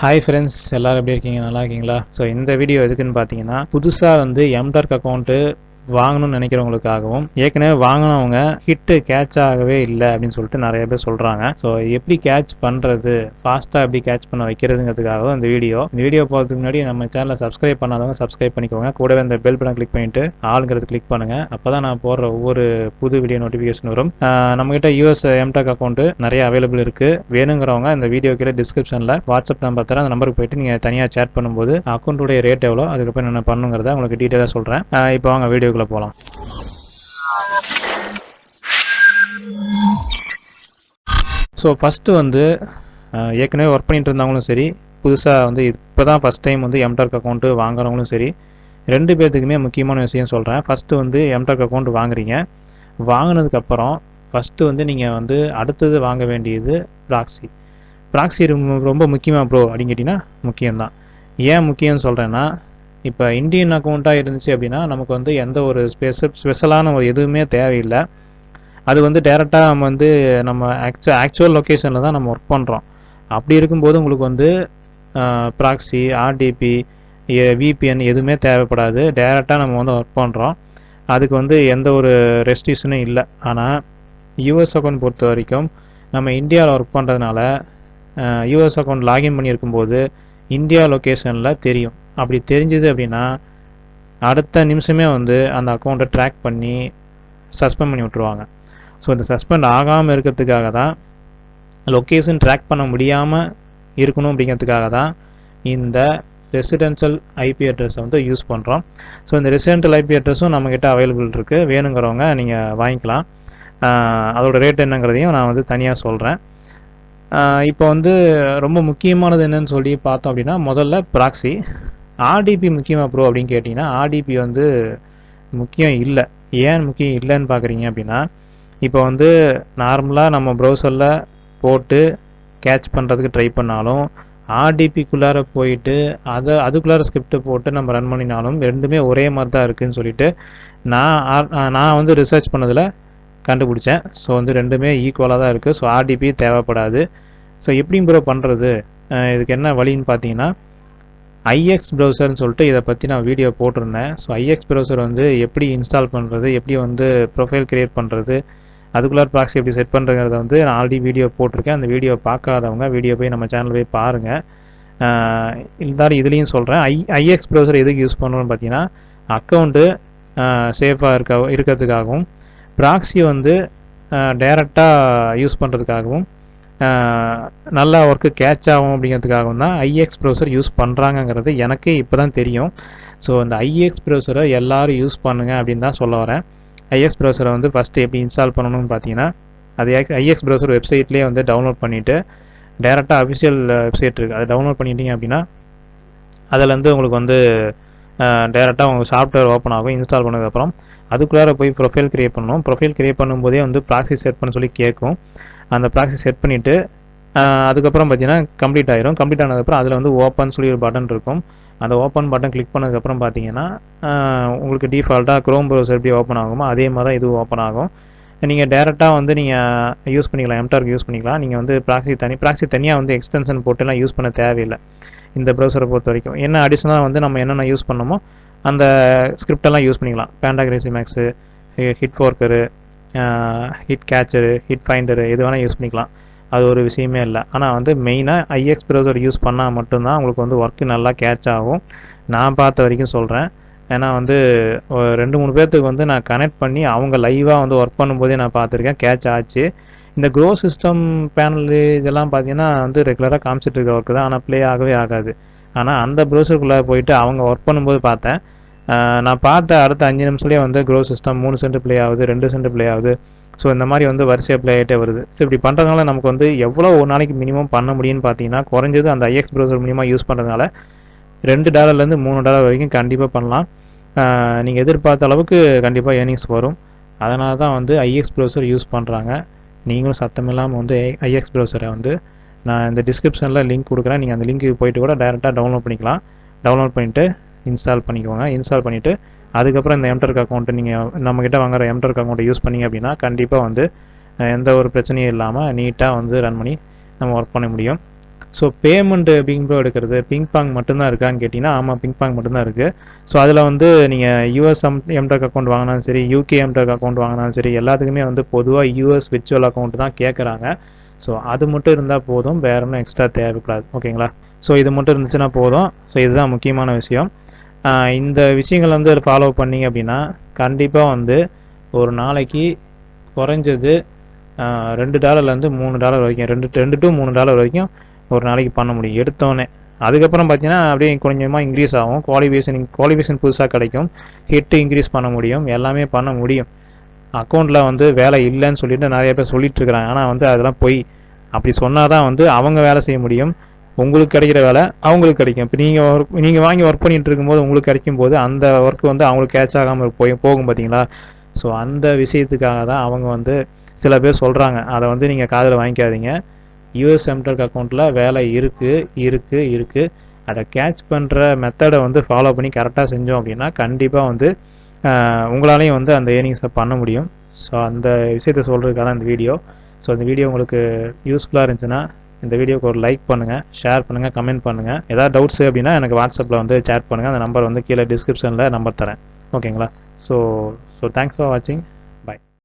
Hi friends எல்லாரும் எப்படி இருக்கீங்க? நல்லா இருக்கீங்களா? ஸோ இந்த வீடியோ எதுக்குன்னு பார்த்தீங்கன்னா புதுசாக வந்து எம்டார்க் அக்கௌண்ட்டு வாங்கணும்னு நினைக்கிறவங்களுக்காகவும் ஏற்கனவே வாங்கினவங்க ஹிட்டு கேட்ச் ஆகவே இல்லை அப்படின்னு சொல்லிட்டு நிறைய பேர் சொல்கிறாங்க ஸோ எப்படி கேட்ச் பண்ணுறது ஃபாஸ்ட்டாக எப்படி கேட்ச் பண்ண வைக்கிறதுங்கிறதுக்காகவும் இந்த வீடியோ இந்த வீடியோ போகிறதுக்கு முன்னாடி நம்ம சேனலை சப்ஸ்கிரைப் பண்ணாதவங்க சப்ஸ்கிரைப் பண்ணிக்கோங்க. கூடவே இந்த பெல் பட்டன் கிளிக் பண்ணிட்டு ஆளுங்கிறது கிளிக் பண்ணுங்கள் அப்போ தான் நான் போடுற ஒவ்வொரு புது வீடியோ நோட்டிஃபிகேஷன் வரும். நம்மகிட்ட யூஎஸ் எம்டாக் அக்கௌண்ட் நிறைய அவைலபிள் இருக்குது வேணுங்கிறவங்க இந்த வீடியோ கீழே டிஸ்கிரிப்ஷனில் வாட்ஸ்அப் நம்பர் தரேன். அந்த நம்பருக்கு போயிட்டு நீங்கள் தனியாக சேட் பண்ணும்போது அக்கௌண்ட்டுடைய ரேட் எவ்வளோ அதுக்கப்புறம் என்ன பண்ணுங்கிறத உங்களுக்கு டீட்டெயிலாக சொல்கிறேன் இப்போ வாங்க வீடியோக்குள்ளே போகலாம் ஸோ ஃபஸ்ட்டு வந்து ஏற்கனவே ஒர்க் பண்ணிட்டு இருந்தவங்களும் சரி புதுசாக வந்து இப்போ தான் ஃபஸ்ட் டைம் வந்து எம்டார்க் அக்கௌண்ட்டு வாங்குறவங்களும் சரி ரெண்டு பேர்த்துக்குமே முக்கியமான விஷயம் சொல்கிறேன் ஃபஸ்ட்டு வந்து எம்டார்க் அக்கௌண்ட் வாங்குறீங்க. வாங்கினதுக்கப்புறம் ஃபஸ்ட்டு வந்து நீங்கள் வந்து அடுத்தது வாங்க வேண்டியது ப்ராக்ஸி ப்ராக்ஸி ரொம்ப முக்கியமாக ப்ரோ அப்படின்னு கேட்டிங்கன்னா முக்கியம்தான். ஏன் முக்கியம்னு சொல்கிறேன்னா இப்போ இந்தியன் அக்கௌண்ட்டாக இருந்துச்சு அப்படின்னா நமக்கு வந்து எந்த ஒரு ஸ்பெஷ ஸ்பெஷலான ஒரு எதுவுமே தேவையில்லை. அது வந்து டேரெக்டாக நம்ம வந்து நம்ம ஆக்சுவல் ஆக்சுவல் லொக்கேஷனில் தான் நம்ம ஒர்க் பண்ணுறோம் அப்படி இருக்கும்போது உங்களுக்கு வந்து ப்ராக்ஸி ஆர்டிபி விபிஎன் எதுவுமே தேவைப்படாது. டேரெக்டாக நம்ம வந்து ஒர்க் பண்ணுறோம் அதுக்கு வந்து எந்த ஒரு ரெஸ்ட்ரிக்ஷனும் இல்லை. ஆனால் யூஎஸ் அக்கௌண்ட் பொறுத்த வரைக்கும் நம்ம இந்தியாவில் ஒர்க் பண்ணுறதுனால யூஎஸ் அக்கௌண்ட் லாகின் பண்ணியிருக்கும்போது இந்தியா லொக்கேஷனில் தெரியும். அப்படி தெரிஞ்சுது அப்படின்னா அடுத்த நிமிஷமே வந்து அந்த அக்கௌண்ட்டை ட்ராக் பண்ணி சஸ்பெண்ட் பண்ணி விட்ருவாங்க ஸோ இந்த சஸ்பெண்ட் ஆகாமல் இருக்கிறதுக்காக தான் லொக்கேஷன் ட்ராக் பண்ண முடியாமல் இருக்கணும் அப்படிங்கிறதுக்காக தான் இந்த ரெசிடென்ஷியல் ஐபி அட்ரஸை வந்து யூஸ் பண்ணுறோம் ஸோ இந்த ரெசிடென்ஷியல் ஐபி அட்ரஸும் நம்மக்கிட்ட அவைலபிள் இருக்குது வேணுங்கிறவங்க நீங்கள் வாங்கிக்கலாம். அதோட ரேட் என்னங்கிறதையும் நான் வந்து தனியாக சொல்கிறேன் இப்போ வந்து ரொம்ப முக்கியமானது என்னன்னு சொல்லி பார்த்தோம் அப்படின்னா முதல்ல ப்ராக்ஸி ஆர்டிபி முக்கியமாக ப்ரோ அப்படின்னு கேட்டிங்கன்னா ஆர்டிபி வந்து முக்கியம் இல்லை. ஏன் முக்கியம் இல்லைன்னு பார்க்குறீங்க அப்படின்னா இப்போ வந்து நார்மலாக நம்ம ப்ரௌசரில் போட்டு கேட்ச் பண்ணுறதுக்கு ட்ரை பண்ணாலும் ஆர்டிபிக்குள்ளார போயிட்டு அதை அதுக்குள்ளார ஸ்கிரிப்டை போட்டு நம்ம ரன் பண்ணினாலும் ரெண்டுமே ஒரே மாதிரி தான் இருக்குதுன்னு சொல்லிட்டு நான் நான் வந்து ரிசர்ச் பண்ணதில் கண்டுபிடிச்சேன். ஸோ வந்து ரெண்டுமே ஈக்குவலாக தான் இருக்குது ஸோ ஆர்டிபி தேவைப்படாது. ஸோ எப்படி ப்ரோ பண்ணுறது இதுக்கு என்ன வழின்னு பார்த்தீங்கன்னா ஐஎக்ஸ் ப்ரௌசர்னு சொல்லிட்டு இதை பற்றி நான் வீடியோ போட்டிருந்தேன். ஸோ ஐஎக்ஸ் ப்ரௌசர் வந்து எப்படி இன்ஸ்டால் பண்ணுறது எப்படி வந்து ப்ரொஃபைல் க்ரியேட் பண்ணுறது அதுக்குள்ளார ப்ராக்ஸி எப்படி செட் பண்ணுறங்கிறத வந்து நான் ஆல்ரெடி வீடியோ போட்டிருக்கேன். அந்த வீடியோ பார்க்காதவங்க வீடியோ போய் நம்ம சேனல் போய் பாருங்கள் இருந்தாலும் இதுலேயும் சொல்கிறேன் ஐ ஐஎக்ஸ் ப்ரௌசர் எதுக்கு யூஸ் பண்ணுறோன்னு பார்த்தீங்கன்னா அக்கௌண்ட்டு சேஃபாக இருக்க இருக்கிறதுக்காகவும் ப்ராக்ஸி வந்து டைரெக்டாக யூஸ் பண்ணுறதுக்காகவும் நல்லா ஒர்க்கு கேட்ச் ஆகும் அப்படிங்கிறதுக்காகவும் தான் ஐஎக்ஸ் ப்ரௌசர் யூஸ் பண்ணுறாங்கங்கிறது எனக்கு இப்போ தான் தெரியும் ஸோ அந்த ஐஎக்ஸ் ப்ரௌசரை எல்லோரும் யூஸ் பண்ணுங்கள் அப்படின்னு தான் சொல்ல வரேன். ஐஎக்ஸ் ப்ரௌசரை வந்து ஃபஸ்ட்டு எப்படி இன்ஸ்டால் பண்ணணும்னு பார்த்தீங்கன்னா அது ஐஎக்ஸ் ப்ரௌசர் வெப்சைட்லேயே வந்து டவுன்லோட் பண்ணிவிட்டு டேரெக்டாக அஃபிஷியல் வெப்சைட் இருக்குது அதை டவுன்லோட் பண்ணிட்டீங்க அப்படின்னா அதில் வந்து உங்களுக்கு வந்து டேரெக்டாக உங்கள் சாஃப்ட்வேர் ஓப்பன் ஆகும் இன்ஸ்டால் பண்ணதுக்கப்புறம். அதுக்குள்ளார போய் ப்ரொஃபைல் கிரியேட் பண்ணணும். ப்ரொஃபைல் கிரியேட் பண்ணும்போதே வந்து ப்ராக்ஸி செட் பண்ண சொல்லி கேட்கும். அந்த ப்ராக்ஸி செட் பண்ணிவிட்டு அதுக்கப்புறம் பார்த்தீங்கன்னா கம்ப்ளீட் ஆயிரும். கம்ப்ளீட் ஆனதுக்கப்புறம் அதில் வந்து ஓப்பன் சொல்லி ஒரு பட்டன் இருக்கும். அந்த ஓப்பன் பட்டன் கிளிக் பண்ணதுக்கப்புறம் பார்த்தீங்கன்னா உங்களுக்கு டிஃபால்ட்டாக க்ரோம் ப்ரௌசர் எப்படி ஓப்பன் ஆகுமோ அதே மாதிரி தான் இதுவும் ஓப்பன் ஆகும். நீங்கள் டேரெக்டாக வந்து நீங்கள் யூஸ் பண்ணிக்கலாம். எம்டார்க் யூஸ் பண்ணிக்கலாம். நீங்கள் வந்து ப்ராக்ஸி தனி ப்ராக்ஸி தனியாக வந்து எக்ஸ்டென்ஷன் போட்டுலாம் யூஸ் பண்ண தேவையில்லை. இந்த ப்ரௌசரை பொறுத்த வரைக்கும் என்ன அடிஷ்னலாக வந்து நம்ம என்னென்ன யூஸ் பண்ணமோ அந்த ஸ்கிரிப்டெல்லாம் யூஸ் பண்ணிக்கலாம். Panda crazy max HIT forker HIT catcher HIT finder எது வேணால் யூஸ் பண்ணிக்கலாம். அது ஒரு விஷயமே இல்லை. ஆனால் வந்து மெயினாக ஐஎக்ஸ் ப்ரௌசர் யூஸ் பண்ணால் மட்டும்தான் உங்களுக்கு வந்து ஒர்க்கு நல்லா கேட்ச் ஆகும். நான் பார்த்த வரைக்கும் சொல்கிறேன் ஏன்னா வந்து ரெண்டு மூணு பேர்த்துக்கு வந்து நான் கனெக்ட் பண்ணி அவங்க லைவாக வந்து ஒர்க் பண்ணும்போதே நான் பார்த்துருக்கேன். கேட்ச் ஆச்சு. இந்த க்ரோ சிஸ்டம் பேனல் இதெல்லாம் பார்த்தீங்கன்னா வந்து ரெகுலராக காமிச்சிட்டு இருக்க ஒர்க்கு தான். ஆனால் ப்ளே ஆகவே ஆகாது. ஆனால் அந்த ப்ரௌசருக்குள்ளே போயிட்டு அவங்க ஒர்க் பண்ணும்போது பார்த்தேன். நான் பார்த்த அடுத்த அஞ்சு நிமிஷத்துலேயே வந்து க்ரோ சிஸ்டம் மூணு சென்ட் ப்ளே ஆகுது ரெண்டு சென்ட் ப்ளே ஆகுது. ஸோ இந்த மாதிரி வந்து வரிசையாக ப்ளே ஆகிட்டே வருது. ஸோ இப்படி பண்ணுறதுனால நமக்கு வந்து எவ்வளோ ஒரு நாளைக்கு மினிமம் பண்ண முடியும்னு பார்த்தீங்கன்னா குறைஞ்சது அந்த ஐஎக்ஸ் ப்ரௌசர் மூலியமாக யூஸ் பண்ணுறதுனால ரெண்டு டாலர்லேருந்து மூணு டாலர் வரைக்கும் கண்டிப்பாக பண்ணலாம். நீங்கள் எதிர்பார்த்த அளவுக்கு கண்டிப்பாக ஏர்னிங்ஸ் வரும். அதனால தான் வந்து ஐஎக்ஸ் ப்ரௌசர் யூஸ் பண்ணுறாங்க நீங்களும் சத்தமில்லாமல் வந்து ஐஎக்ஸ் ப்ரௌசரை வந்து நான் இந்த டிஸ்கிரிப்ஷனில் லிங்க் கொடுக்குறேன். நீங்கள் அந்த லிங்க்கு போயிட்டு கூட டேரெக்டாக டவுன்லோட் பண்ணிக்கலாம். டவுன்லோட் பண்ணிவிட்டு இன்ஸ்டால் பண்ணிக்கோங்க. இன்ஸ்டால் பண்ணிவிட்டு அதுக்கப்புறம் இந்த எம்டர்க் அக்கௌண்ட்டு நீங்கள் நம்மக்கிட்ட வாங்குற எம்டர்க் அக்கௌண்ட்டை யூஸ் பண்ணி அப்படின்னா கண்டிப்பாக வந்து எந்த ஒரு பிரச்சனையும் இல்லாமல் நீட்டாக வந்து ரன் பண்ணி நம்ம ஒர்க் பண்ண முடியும். ஸோ பேமெண்ட் பிங் ப்ரோ எடுக்கிறது பிங் பாங் மட்டும்தான் இருக்கான்னு கேட்டிங்கன்னா ஆமாம் பிங் பாங் மட்டும்தான் இருக்குது ஸோ அதில் வந்து நீங்கள் யூஎஸ் எம் எம்டெக் அக்கௌண்ட் வாங்கினாலும் சரி யூகே எம்டெக் அக்கௌண்ட் வாங்கினாலும் சரி எல்லாத்துக்குமே வந்து பொதுவாக யூஎஸ் விர்ச்சுவல் அக்கௌண்ட் தான் கேட்குறாங்க ஸோ அது மட்டும் இருந்தால் போதும் வேற ஒன்றும் எக்ஸ்ட்ரா தேவைப்படாது. ஓகேங்களா ஸோ இது மட்டும் இருந்துச்சுன்னா போதும். ஸோ இதுதான் முக்கியமான விஷயம். இந்த விஷயங்கள் வந்து ஃபாலோ பண்ணீங்க அப்படின்னா கண்டிப்பாக வந்து ஒரு நாளைக்கு குறைஞ்சது ரெண்டு டாலர்லேருந்து மூணு டாலர் வரைக்கும் ரெண்டு ரெண்டு டு மூணு டாலர் வரைக்கும் ஒரு நாளைக்கு பண்ண முடியும். எடுத்தோன்னே. அதுக்கப்புறம் பார்த்தீங்கன்னா அப்படியே கொஞ்சமாக இன்க்ரீஸ் ஆகும். குவாலிஃபிகேஷன் குவாலிஃபிகேஷன் புதுசாக கிடைக்கும். ஹிட் இன்க்ரீஸ் பண்ண முடியும். எல்லாமே பண்ண முடியும். அக்கௌண்ட்டில் வந்து வேலை இல்லைன்னு சொல்லிட்டு நிறைய பேர் சொல்லிட்டு இருக்கிறாங்க ஆனால் வந்து அதெல்லாம் போய். அப்படி சொன்னால் தான் வந்து அவங்க வேலை செய்ய முடியும். உங்களுக்கு கிடைக்கிற வேலை அவங்களுக்கு கிடைக்கும். இப்போ நீங்கள் ஒர்க் நீங்கள் வாங்கி ஒர்க் பண்ணிகிட்டு இருக்கும்போது உங்களுக்கு கிடைக்கும் போது அந்த ஒர்க் வந்து அவங்களுக்கு கேட்ச் ஆகாமல் போய் போகும் பார்த்தீங்களா ஸோ அந்த விஷயத்துக்காக தான் அவங்க வந்து சில பேர் சொல்கிறாங்க அதை வந்து நீங்கள் காதில் வாங்கிக்காதீங்க. யூஎஸ் எம்டெக் அக்கௌண்ட்டில் வேலை இருக்குது இருக்குது இருக்குது அதை கேட்ச் பண்ணுற மெத்தடை வந்து ஃபாலோ பண்ணி கரெக்டாக செஞ்சோம் அப்படின்னா கண்டிப்பாக வந்து உங்களாலையும் வந்து அந்த ஏர்னிங்ஸை பண்ண முடியும். ஸோ அந்த விஷயத்தை சொல்கிறதுக்காக தான் இந்த வீடியோ ஸோ இந்த வீடியோ உங்களுக்கு யூஸ்ஃபுல்லாக இருந்துச்சுன்னா இந்த வீடியோக்கு ஒரு லைக் பண்ணுங்கள் ஷேர் பண்ணுங்கள் கமெண்ட் பண்ணுங்கள் ஏதாவது டவுட்ஸ் அப்படின்னா எனக்கு வாட்ஸ்அப்பில் வந்து சேட் பண்ணுங்கள் அந்த நம்பர் வந்து கீழே டிஸ்கிரிப்ஷனில் நம்பர் தரேன். ஓகேங்களா ஸோ ஸோ தேங்க்ஸ் ஃபார் வாட்சிங்